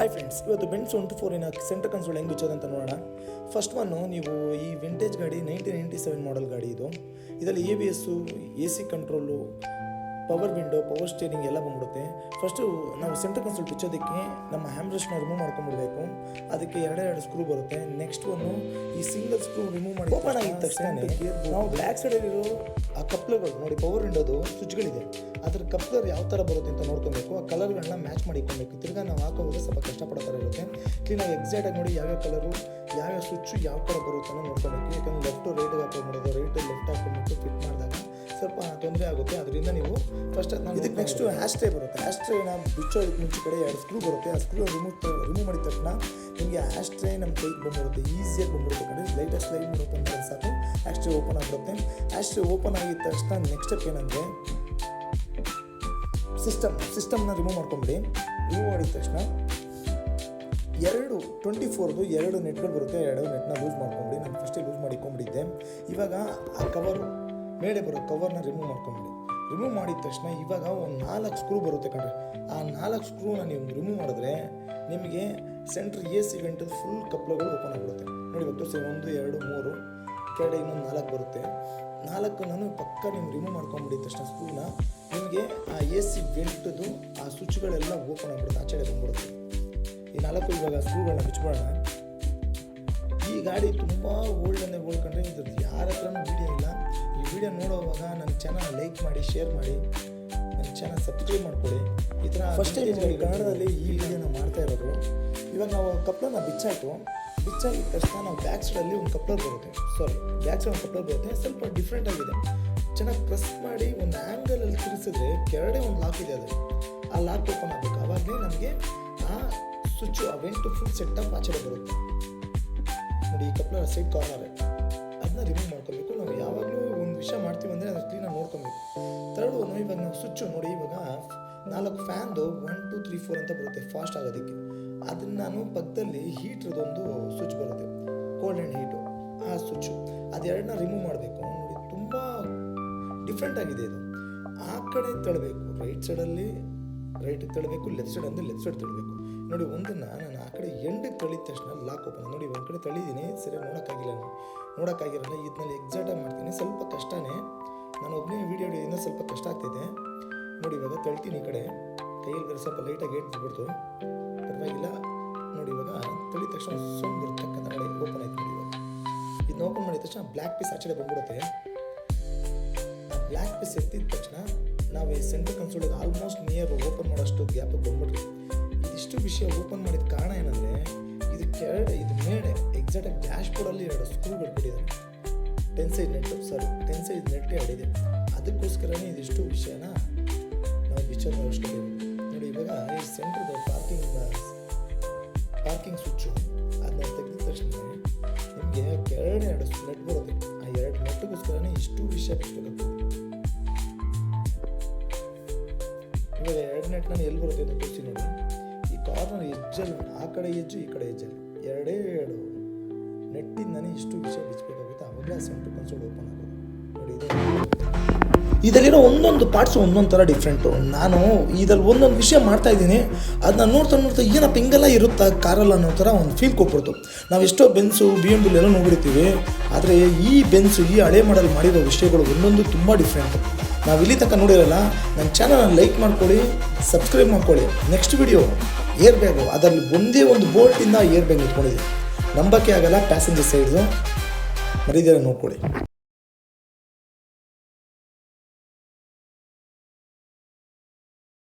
Hi friends ಇವತ್ತು Benz one two ಫೋರಿನ center console ಹೆಂಗೆ ಬಿಚ್ಚೋದಂತ ನೋಡೋಣ. ಫಸ್ಟ್ ಒನ್ನು ನೀವು ಈ ವಿಂಟೇಜ್ ಗಾಡಿ ನೈನ್ಟೀನ್ ನೈಂಟಿ ಸೆವೆನ್ ಮಾಡಲ್ ಗಾಡಿ ಇದು. ಇದರಲ್ಲಿ A B S A C control power window power steering ಎಲ್ಲ ಬಂದ್ಬಿಡುತ್ತೆ. ಫಸ್ಟು ನಾವು ಸೆಂಟರ್ ಕನ್ಸಲ್ ಬಿಚ್ಚೋದಕ್ಕೆ ನಮ್ಮ ಹ್ಯಾಮ್ರಸ್ನ ರಿಮೂವ್ ಮಾಡ್ಕೊಂಡ್ಬಿಡ್ಬೇಕು ಅದಕ್ಕೆ ಎರಡೆರಡು ಎರಡು ಸ್ಕ್ರೂ ಬರುತ್ತೆ. ನೆಕ್ಸ್ಟ್ ಒಂದು ಈ ಸಿಂಗಲ್ ಸ್ಕ್ರೂ ರಿಮೂವ್ ಮಾಡಿ ಓಪನ್ ಆಗಿದ ತಕ್ಷಣ ನಾವು ಬ್ಲ್ಯಾಕ್ ಸೈಡಲ್ಲಿರೋ ಆ ಕಪ್ಲರ್ಗಳು ನೋಡಿ ಪವರ್ ವಿಂಡೋದು ಸ್ವಿಚ್ಗಳಿದೆ ಅದ್ರ ಕಪ್ಲರ್ ಯಾವ ಥರ ಬರುತ್ತೆ ಅಂತ ನೋಡ್ಕೊಬೇಕು. ಆ ಕಲರ್ಗಳನ್ನ ಮ್ಯಾಚ್ ಮಾಡಿಕೊಬೇಕು. ತಿರ್ಗಾ ನಾವು ಹಾಕೋವಾಗ ಸ್ವಲ್ಪ ಕಷ್ಟಪಡೋ ಥರ ಇರುತ್ತೆ. ಕ್ಲೀನಾಗಿ ಎಕ್ಸಾಕ್ಟಾಗಿ ನೋಡಿ ಯಾವ್ಯಾವ ಕಲರು ಯಾವ್ಯಾವ ಸ್ವಿಚ್ಚು ಯಾವ ಥರ ಬರುತ್ತೆ ನೋಡ್ಕೋಬೇಕು. ಯಾಕಂದ್ರೆ ಲೆಫ್ಟು ರೈಟಿಗೆ ಹಾಕೊಂಡ್ಬಿಡೋದು ರೈಟ್ ಲೆಫ್ಟ್ ಹಾಕೊಂಡ್ಬಿಟ್ಟು ಫಿಟ್ ಮಾಡಿದಾಗ ಸ್ವಲ್ಪ ತೊಂದರೆ ಆಗುತ್ತೆ. ಅದರಿಂದ ನೀವು ಫಸ್ಟ್ ಇದಕ್ಕೆ ನೆಕ್ಸ್ಟು ಹ್ಯಾಸ್ಟ್ರೇ ಬರುತ್ತೆ. ಹ್ಯಾಸ್ಟ್ರೇನ ಬಿಚ್ಚೋದಕ್ಕೆ ಮುಂಚೆ ಕಡೆ ಎರಡು ಸ್ಕ್ರೂ ಬರುತ್ತೆ. ಆ ಸ್ಕ್ರೂ ರಿಮೂವ್ ರಿಮೂವ್ ಮಾಡಿದ ತಕ್ಷಣ ನಿಮಗೆ ಹ್ಯಾಸ್ಟ್ರೇ ನಮ್ಮ ಕೈಗೆ ಬಂದ್ಬಿಡುತ್ತೆ. ಈಸಿಯಾಗಿ ಬಂದ್ಬಿಡುತ್ತೆ ಕಡೆ ಲೈಟಾಗಿ ಸ್ಲೈಡ್ ಮಾಡುತ್ತೆ ಅಂತ ಸಾಕು. ಹ್ಯಾಸ್ಟ್ರೇ ಓಪನ್ ಆಗಿರುತ್ತೆ ಹ್ಯಾಸ್ಟ್ರೇ ಓಪನ್ ಆಗಿದ ತಕ್ಷಣ ನೆಕ್ಸ್ಟ್ ಸ್ಟೆಪ್ ಏನಂದರೆ ಸಿಸ್ಟಮ್ ಸಿಸ್ಟಮ್ನ ರಿಮೂವ್ ಮಾಡ್ಕೊಂಬಿಡಿ. ರಿಮೂವ್ ಮಾಡಿದ ತಕ್ಷಣ ಎರಡು ಟ್ವೆಂಟಿ ಫೋರ್ದು ಎರಡು ನೆಟ್ಗಳು ಬರುತ್ತೆ, ಎರಡು ನೆಟ್ನ ಲೂಸ್ ಮಾಡ್ಕೊಂಬಿಡಿ. ನಾನು ಫಸ್ಟೇ ಲೂಸ್ ಮಾಡಿಕೊಂಬಿಟ್ಟಿದ್ದೆ ಇವಾಗ ಆ ಕವರ್ ಮೇಲೆ ಬರೋ ಕವರ್ನ ರಿಮೂವ್ ಮಾಡ್ಕೊಂಬಿಡಿ. ರಿಮೂವ್ ಮಾಡಿದ ತಕ್ಷಣ ಇವಾಗ ಒಂದು ನಾಲ್ಕು ಸ್ಕ್ರೂ ಬರುತ್ತೆ ಕಣ್ರಿ. ಆ ನಾಲ್ಕು ಸ್ಕ್ರೂನ ನೀವು ರಿಮೂವ್ ಮಾಡಿದ್ರೆ ನಿಮಗೆ ಸೆಂಟ್ರ್ ಎ ಸಿ ವೆಂಟದ ಫುಲ್ ಕಪ್ಲಗಳು ಓಪನ್ ಆಗಿಬಿಡುತ್ತೆ. ನೋಡಿ ಗೊತ್ತು ಸರ್ ಒಂದು, ಎರಡು, ಮೂರು, ಕೆಳಗಡೆ ಇನ್ನೊಂದು ನಾಲ್ಕು ಬರುತ್ತೆ. ನಾಲ್ಕು ನಾನು ಪಕ್ಕ ನೀವು ರಿಮೂವ್ ಮಾಡ್ಕೊಂಬಿಡಿದ ತಕ್ಷಣ ಸ್ಕ್ರೂನ ನಿಮಗೆ ಆ ಎ ಸಿ ವೆಂಟದು ಆ ಸ್ವಿಚ್ಗಳೆಲ್ಲ ಓಪನ್ ಆಗಿಬಿಡುತ್ತೆ ಆಚೆಗೆ ಬಂದ್ಬಿಡುತ್ತೆ. ಈ ನಾಲ್ಕು ಇವಾಗ ಸ್ಕ್ರೂಗಳನ್ನ ಬಿಚ್ಕೊಳ್ಳೋಣ ಈ ಗಾಡಿ ತುಂಬ ಓಲ್ಡ್ ಓಲ್ಡ್ಕೊಂಡ್ರೆ ಇದ್ರದ್ದು ಯಾರ ಹತ್ರನೂ ವೀಡಿಯೋ ಇಲ್ಲ. ಈ ವಿಡಿಯೋ ನೋಡೋವಾಗ ನನ್ನ ಚಾನಲ್ ಲೈಕ್ ಮಾಡಿ ಶೇರ್ ಮಾಡಿ ನನ್ನ ಚಾನಲ್ ಸಬ್ಸ್ಕ್ರೈಬ್ ಮಾಡ್ಕೊಳ್ಳಿ. ಈ ಥರ ಫಸ್ಟ್ ಟೈಮ್ ಕನ್ನಡದಲ್ಲಿ ಈ ವಿಡಿಯೋನ ಮಾಡ್ತಾ ಇರೋದು. ಇವಾಗ ನಾವು ಕಪ್ಲನ್ನ ಬಿಚ್ಚಾಯ್ತು. ಬಿಚ್ಚಾಗಿದ ತಕ್ಷಣ ನಾವು ಬ್ಯಾಕ್ ಸೈಡಲ್ಲಿ ಒಂದು ಕಪ್ಲರ್ ಬರುತ್ತೆ. ಸಾರಿ ಬ್ಯಾಕ್ ಸೈಡ್ ಒಂದು ಕಪ್ಲರ್ ಬರುತ್ತೆ. ಸ್ವಲ್ಪ ಡಿಫ್ರೆಂಟ್ ಆಗಿದೆ. ಚೆನ್ನಾಗಿ ಪ್ರೆಸ್ ಮಾಡಿ ಒಂದು ಆ್ಯಂಗಲಲ್ಲಿ ತಿರ್ಸಿದ್ರೆ ಕೆರಡೆ ಒಂದು ಲಾಕ್ ಇದೆ ಅದು. ಆ ಲಾಕ್ ಓಪನ್ ಆಗಬೇಕು. ಆವಾಗಲೇ ನಮಗೆ ಆ ಸ್ವಿಚ್ಚು ಆ ಟು ಫುಲ್ ಸೆಟ್ಟಾಗಿ ಆಚೆ ಬರುತ್ತೆ. ನೋಡಿ, ಈ ಕಪ್ಲರ್ ಸೈಡ್ ಕಾರ್ನರ್ ಅದನ್ನ ರಿಮೂವ್ ಮಾಡ್ಕೋಬೇಕು. ನಾವು ಯಾವಾಗಲೂ ಒಂದು ವಿಷಯ ಮಾಡ್ತೀವಿ ಅಂದರೆ ಅದನ್ನು ಕ್ಲೀನಾಗಿ ನೋಡ್ಕೊಬೇಕು. ತರ್ಡ್ ಒನ್ ಇವಾಗ ನಾವು ಸ್ವಿಚ್ಚು ನೋಡಿ, ಇವಾಗ ನಾಲ್ಕು ಫ್ಯಾನ್ದು ಒನ್ ಟು ತ್ರೀ ಫೋರ್ ಅಂತ ಬರುತ್ತೆ ಫಾಸ್ಟ್ ಆಗೋದಕ್ಕೆ. ಅದನ್ನ ನಾನು ಪಕ್ಕದಲ್ಲಿ ಹೀಟ್ರದೊಂದು ಸ್ವಿಚ್ ಬರುತ್ತೆ. ಕೋಲ್ಡ್ ಆ್ಯಂಡ್ ಹೀಟು ಆ ಸ್ವಿಚ್ಚು ಅದೆರಡನ್ನ ರಿಮೂವ್ ಮಾಡಬೇಕು. ನೋಡಿ, ತುಂಬ ಡಿಫ್ರೆಂಟ್ ಆಗಿದೆ ಇದು. ಆ ಕಡೆ ತಳ್ಳಬೇಕು ರೈಟ್ ಸೈಡಲ್ಲಿ ರೈಟ್ ತಳ್ಳಬೇಕು ಲೆಫ್ಟ್ ಸೈಡ್ ಅಂದರೆ ಲೆಫ್ಟ್ ಸೈಡ್ ತಳ್ಳಬೇಕು ನೋಡಿ, ಒಂದನ್ನು ನಾನು ಆ ಕಡೆ ಎಂಡಿಗೆ ತಳ್ಳಿದ ತಕ್ಷಣ ಲಾಕ್ ಓಪನ್ ನೋಡಿ, ಒಂದು ಕಡೆ ತಳ್ಳಿದ್ದೀನಿ ಸರಿಯಾಗಿ ನೋಡೋಕ್ಕಾಗಿಲ್ಲ ನಾನು. ನೋಡೋಕ್ಕಾಗಿರಲ್ಲ ಇದನ್ನಲ್ಲಿ ಎಕ್ಸಾಕ್ಟಾಗಿ ಮಾಡ್ತೀನಿ. ಸ್ವಲ್ಪ ಕಷ್ಟನೇ. ನಾನು ಒಬ್ಬನೇ ವೀಡಿಯೋ ಹಿಡಿಯೋದ್ರಿಂದ ಸ್ವಲ್ಪ ಕಷ್ಟ ಆಗ್ತಿದೆ. ನೋಡಿ, ಇವಾಗ ತಳ್ತೀನಿ ಈ ಕಡೆ. ಕೈಯಲ್ಲಿ ಬೇರೆ ಸ್ವಲ್ಪ ಲೈಟಾಗಿ ಏಟ್ಬಿಡ್ತು ಪರವಾಗಿಲ್ಲ. ನೋಡಿ, ಇವಾಗ ತಳ್ಳಿದ ತಕ್ಷಣ ಬರುತ್ತೆ ಕನ್ನಡ ಓಪನ್ ಆಯ್ತು ನೋಡಿ ಇವಾಗ. ಇದನ್ನ ಓಪನ್ ಮಾಡಿದ ತಕ್ಷಣ ಬ್ಲ್ಯಾಕ್ ಪೀಸ್ ಆಚೆ ಬಂದ್ಬಿಡುತ್ತೆ. ಬ್ಲ್ಯಾಕ್ ಪೀಸ್ ಎತ್ತಿದ ತಕ್ಷಣ ನಾವು ಈ ಸೆಂಟ್ರಲ್ ಕನ್ಸೋಲಿಗೆ ಆಲ್ಮೋಸ್ಟ್ ನಿಯರ್ ಓಪನ್ ಮಾಡೋಷ್ಟು ಗ್ಯಾಪ್ ಬಂದ್ಬಿಟ್ರಿ. ಇದಿಷ್ಟು ವಿಷಯ ಓಪನ್ ಮಾಡಿದ ಕಾರಣ ಏನಂದರೆ, ಇದು ಕೆಳಗೆ ಇದು ಮೇಲೆ ಎಕ್ಸಾಕ್ಟಾಗಿ ಡ್ಯಾಶ್ ಬೋರ್ಡಲ್ಲಿ ಎರಡು ಸ್ಕ್ರೂಗಳು ಬಿಟ್ಟಿದ್ದಾರೆ ten size nut sorry ten size ನೆಟ್ಟೇ ಆಡಿದೆ ಅದಕ್ಕೋಸ್ಕರನೇ ಇದಿಷ್ಟು ವಿಷಯನ ನಾವು ವಿಚಾರ ಮಾಡೋಷ್ಟು ನೋಡಿ, ಇವಾಗ ಈ ಸೆಂಟ್ರದ ಪಾರ್ಕಿಂಗ್ ಪಾರ್ಕಿಂಗ್ ಸ್ವಿಚ್ಚು ಅದನ್ನ ತೆಗೆದ ತಕ್ಷಣ ನಿಮಗೆ ಕೆಳಗಡೆ ಎರಡು ನೆಟ್ ಬರುತ್ತೆ. ಆ ಎರಡು ನೆಟ್ಗೋಸ್ಕರನೇ ಇಷ್ಟು ವಿಷಯ ಬಿಚ್ಚಬೇಕಾಗ್ತದೆ ನಾನು ಎಲ್ಲಿ ಬರುತ್ತೆ ಅಂತ ತೋರಿಸಿ ನೋಡಿ ಈ ಕಾರ್ನರ್ ಎಜ್ಜಲ್ಲಿ ಆ ಕಡೆ ಹೆಜ್ಜು ಈ ಕಡೆ ಹೆಜ್ಜಲ್ಲಿ ಎರಡೇ ಎರಡು. ನೆಟ್ಟಿಂದನೇ ಇಷ್ಟು ವಿಷಯ ಬಿಚ್ಚಬೇಕಾಗುತ್ತೆ ಆವಾಗಲೇ ಆ ಕನ್ಸೋಲ್ ಓಪನ್ ಆಗೋದು. ನೋಡಿ, ಇದೆ. ಇದರಲ್ಲಿರೋ ಒಂದೊಂದು ಪಾರ್ಟ್ಸ್ ಒಂದೊಂದು ಥರ ಡಿಫ್ರೆಂಟು ನಾನು ಇದರಲ್ಲಿ ಒಂದೊಂದು ವಿಷಯ ಮಾಡ್ತಾ ಇದ್ದೀನಿ. ಅದನ್ನ ನೋಡ್ತಾ ನೋಡ್ತಾ ಏನಪ್ಪ ಹಿಂಗೆಲ್ಲ ಇರುತ್ತಾ ಕಾರಲ್ಲ ಅನ್ನೋ ಥರ ಒಂದು ಫೀಲ್ ಕೊಟ್ಬಿಡ್ತು. ನಾವು ಎಷ್ಟೋ ಬೆನ್ಸು ಬಿ ಎಂ ಎಲ್ಲ ನೋಡಿರ್ತೀವಿ ಆದರೆ ಈ ಬೆನ್ಸು ಈ ಹಳೆ ಮಾಡಲ್ ಮಾಡಿರೋ ವಿಷಯಗಳು ಒಂದೊಂದು ತುಂಬ ಡಿಫ್ರೆಂಟು ನಾವು ಇಲ್ಲಿ ತನಕ ನೋಡಿರಲ್ಲ ನನ್ನ ಚಾನಲನ್ನು ಲೈಕ್ ಮಾಡ್ಕೊಳ್ಳಿ ಸಬ್ಸ್ಕ್ರೈಬ್ ಮಾಡ್ಕೊಳ್ಳಿ. ನೆಕ್ಸ್ಟ್ ವಿಡಿಯೋ ಏರ್ ಬ್ಯಾಗು ಅದರಲ್ಲಿ ಒಂದೇ ಒಂದು ಬೋಲ್ಟಿಂದ ಏರ್ ಬ್ಯಾಗ್ ಇಟ್ಕೊಂಡಿದೆ ನಂಬಕ್ಕೆ ಆಗಲ್ಲ ಪ್ಯಾಸೆಂಜರ್ ಸೈಡ್ದು ಮರೀದಿರ ನೋಡ್ಕೊಳ್ಳಿ.